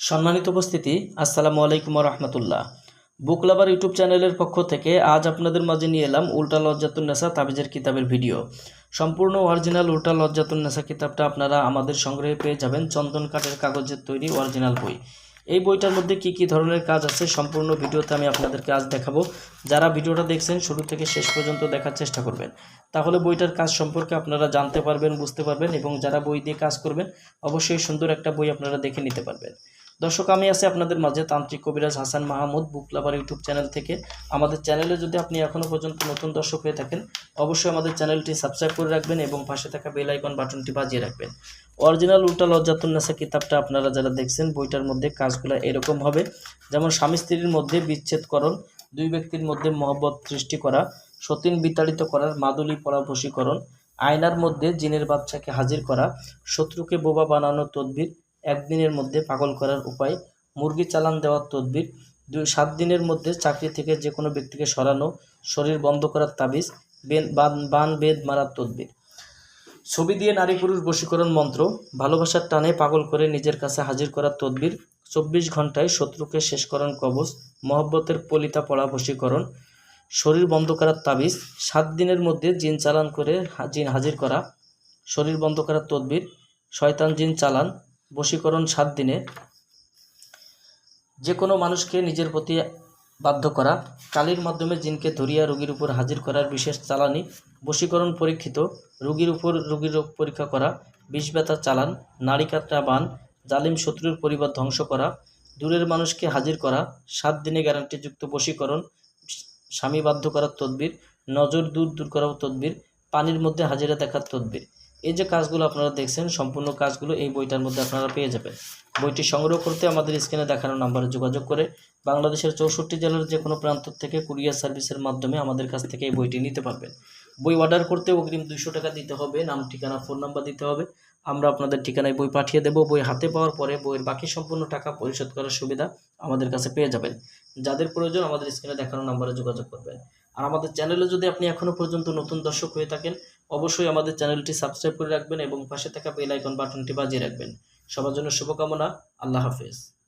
সম্মানিত উপস্থিতি, আসসালামু আলাইকুম রহমতুল্লাহ বুক লাভার ইউটিউব চ্যানেলের পক্ষ থেকে আজ আপনাদের মাঝে নিয়ে এলাম উল্টা লজ্জাতুন্নেসা তাবিজের কিতাবের ভিডিও। সম্পূর্ণ অরিজিনাল উল্টা লজ্জাতুন্নেসা কিতাবটা আপনারা আমাদের সংগ্রহে পেয়ে যাবেন চন্দন কাঠের কাগজের তৈরি অরিজিনাল বই। এই বইটার মধ্যে কি কি ধরনের কাজ আছে সম্পূর্ণ ভিডিওতে আমি আপনাদেরকে আজ দেখাবো। যারা ভিডিওটা দেখছেন, শুরু থেকে শেষ পর্যন্ত দেখার চেষ্টা করবেন। তাহলে বইটার কাজ সম্পর্কে আপনারা জানতে পারবেন, বুঝতে পারবেন এবং যারা বই দিয়ে কাজ করবেন, অবশ্যই সুন্দর একটা বই আপনারা দেখে নিতে পারবেন। দর্শক, আমি আছি আপনাদের মাঝে তান্ত্রিক কবিরাজ হাসান মাহমুদ বুকলাবার ইউটিউব চ্যানেল থেকে। আমাদের চ্যানেলে যদি আপনি এখনও পর্যন্ত নতুন দর্শক হয়ে থাকেন, অবশ্যই আমাদের চ্যানেলটি সাবস্ক্রাইব করে রাখবেন এবং পাশে থাকা বেল আইকন বাটনটি বাজিয়ে রাখবেন। অরিজিনাল উল্টা লজ্জাতুন্নেসা কিতাবটা আপনারা যারা দেখছেন, বইটার মধ্যে কাজগুলো এরকম হবে। যেমন, স্বামী স্ত্রীর মধ্যে বিচ্ছেদকরণ, দুই ব্যক্তির মধ্যে মহব্বত সৃষ্টি করা, সতীন বিতাড়িত করার মাদুলি পরাভসীকরণ আয়নার মধ্যে জিনের বাচ্চাকে হাজির করা, শত্রুকে বোবা বানানোর তদবির একদিনের মধ্যে পাগল করার উপায়, মুরগি চালান দেওয়ার তদবির, দুই, সাত দিনের মধ্যে চাকরি থেকে যে কোনো ব্যক্তিকে সরানো, শরীর বন্ধ করার তাবিজ, বেন বেদ মারার তদবির। ছবি দিয়ে নারী পুরুষ বশীকরণ মন্ত্র, ভালোবাসার টানে পাগল করে নিজের কাছে হাজির করার তদবির, চব্বিশ ঘন্টায় শত্রুকে শেষ করার কবচ, মহব্বতের পলিতা পড়া বশীকরণ, শরীর বন্ধ করার তাবিজ, সাত দিনের মধ্যে জিন চালান করে জিন হাজির করা, শরীর বন্ধ করার তদবির, শয়তান জিন চালান বশীকরণ সাত দিনে। যে কোনো মানুষকে নিজের প্রতি বাধ্য করা কালির মাধ্যমে জিনকে ধরিয়া রোগীর উপর হাজির করার বিশেষ চালানি, বশীকরণ পরীক্ষিত, রোগীর উপর রোগীর রোগ পরীক্ষা করা, বিষ ব্যথা চালান নারী কাটরা বান, জালিম শত্রুর পরিবার ধ্বংস করা, দূরের মানুষকে হাজির করা, সাত দিনে গ্যারান্টিযুক্ত বশীকরণ, স্বামী বাধ্য করার তদবির, নজর দূর দূর করার তদবির, পানির মধ্যে হাজিরা দেখার তদবির। এই যে কাজগুলো আপনারা দেখছেন, সম্পূর্ণ কাজগুলো এই বইটার মধ্যে আপনারা পেয়ে যাবেন। বইটি সংগ্রহ করতে আমাদের স্ক্রিনে দেখানো নাম্বারে যোগাযোগ করে বাংলাদেশের চৌষট্টি জেলার যে কোনো প্রান্ত থেকে কুরিয়ার সার্ভিসের মাধ্যমে আমাদের কাছ থেকে এই বইটি নিতে পারবেন। বই অর্ডার করতে অগ্রিম দুইশো টাকা দিতে হবে, নাম, ঠিকানা, ফোন নাম্বার দিতে হবে। আমরা আপনাদের ঠিকানায় বই পাঠিয়ে দেব। বই হাতে পাওয়ার পরে বইয়ের বাকি সম্পূর্ণ টাকা পরিশোধ করার সুবিধা আমাদের কাছে পেয়ে যাবেন। যাদের প্রয়োজন আমাদের স্ক্রিনে দেখানো নাম্বারে যোগাযোগ করবেন। আর আমাদের চ্যানেলে যদি আপনি এখনও পর্যন্ত নতুন দর্শক হয়ে থাকেন অবশ্যই আমাদের চ্যানেলটি সাবস্ক্রাইব করে রাখবেন এবং পাশে থাকা বেল আইকন বাটনটি বাজিয়ে রাখবেন। সবার জন্য শুভকামনা। আল্লাহ হাফেজ।